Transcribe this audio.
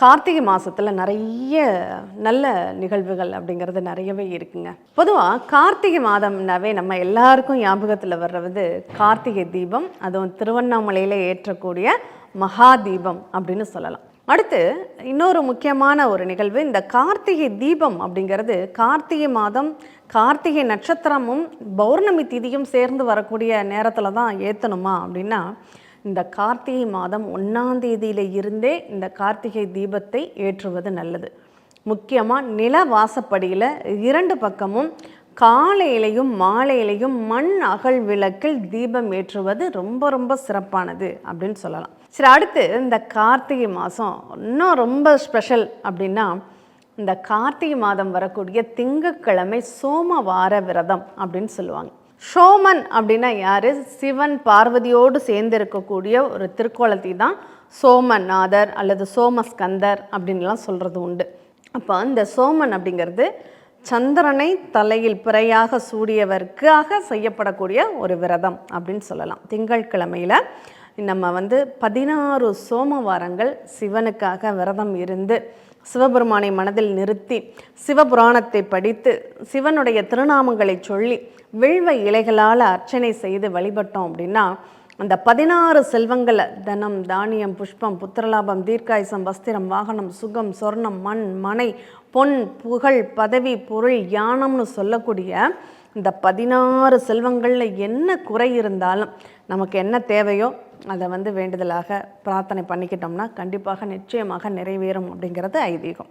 கார்த்திகை மாதத்தில் நிறைய நல்ல நிகழ்வுகள் அப்படிங்கிறது நிறையவே இருக்குங்க. பொதுவாக கார்த்திகை மாதம்னாவே நம்ம எல்லாருக்கும் ஞாபகத்தில் வர்றது கார்த்திகை தீபம் அதுவும் திருவண்ணாமலையில் ஏற்றக்கூடிய மகா தீபம் அப்படின்னு சொல்லலாம். அடுத்து இன்னொரு முக்கியமான ஒரு நிகழ்வு இந்த கார்த்திகை தீபம் அப்படிங்கிறது கார்த்திகை மாதம் கார்த்திகை நட்சத்திரமும் பௌர்ணமி திதியும் சேர்ந்து வரக்கூடிய நேரத்தில் தான் ஏற்றணுமா அப்படின்னா இந்த கார்த்திகை மாதம் ஒன்றாம் தேதியில இருந்தே இந்த கார்த்திகை தீபத்தை ஏற்றுவது நல்லது. முக்கியமாக நில வாசப்படியில் இரண்டு பக்கமும் காலையிலையும் மாலையிலையும் மண் அகல் விளக்கில் தீபம் ஏற்றுவது ரொம்ப ரொம்ப சிறப்பானது அப்படின்னு சொல்லலாம். சரி அடுத்து இந்த கார்த்திகை மாதம் இன்னும் ரொம்ப ஸ்பெஷல் அப்படின்னா இந்த கார்த்திகை மாதம் வரக்கூடிய திங்கட்கிழமை சோமவார விரதம் அப்படின்னு சொல்லுவாங்க. சோமன் அப்படின்னா யார்? சிவன் பார்வதியோடு சேர்ந்து இருக்கக்கூடிய ஒரு திருக்கோலத்தை தான் சோமநாதர் அல்லது சோமஸ்கந்தர் அப்படின்லாம் சொல்கிறது உண்டு. அப்போ இந்த சோமன் அப்படிங்கிறது சந்திரனை தலையில் பிறையாக சூடியவருக்காக செய்யப்படக்கூடிய ஒரு விரதம் அப்படின்னு சொல்லலாம். திங்கட்கிழமையில் நம்ம வந்து பதினாறு சோமவாரங்கள் சிவனுக்காக விரதம் இருந்து சிவபெருமானை மனதில் நிறுத்தி சிவபுராணத்தை படித்து சிவனுடைய திருநாமங்களை சொல்லி வில்வ இலைகளால் அர்ச்சனை செய்து வழிபட்டோம் அப்படின்னா அந்த பதினாறு செல்வங்களை தனம் தானியம் புஷ்பம் புத்திரலாபம் தீர்க்காயுசம் வஸ்திரம் வாகனம் சுகம் சொர்ணம் மண் மனை பொன் புகழ் பதவி பொருள் யானம்னு சொல்லக்கூடிய இந்த பதினாறு செல்வங்களில் என்ன குறை இருந்தாலும் நமக்கு என்ன தேவையோ அதை வந்து வேண்டுதலாக பிரார்த்தனை பண்ணிக்கிட்டோம்னா கண்டிப்பாக நிச்சயமாக நிறைவேறும் அப்படிங்கிறது ஐதீகம்.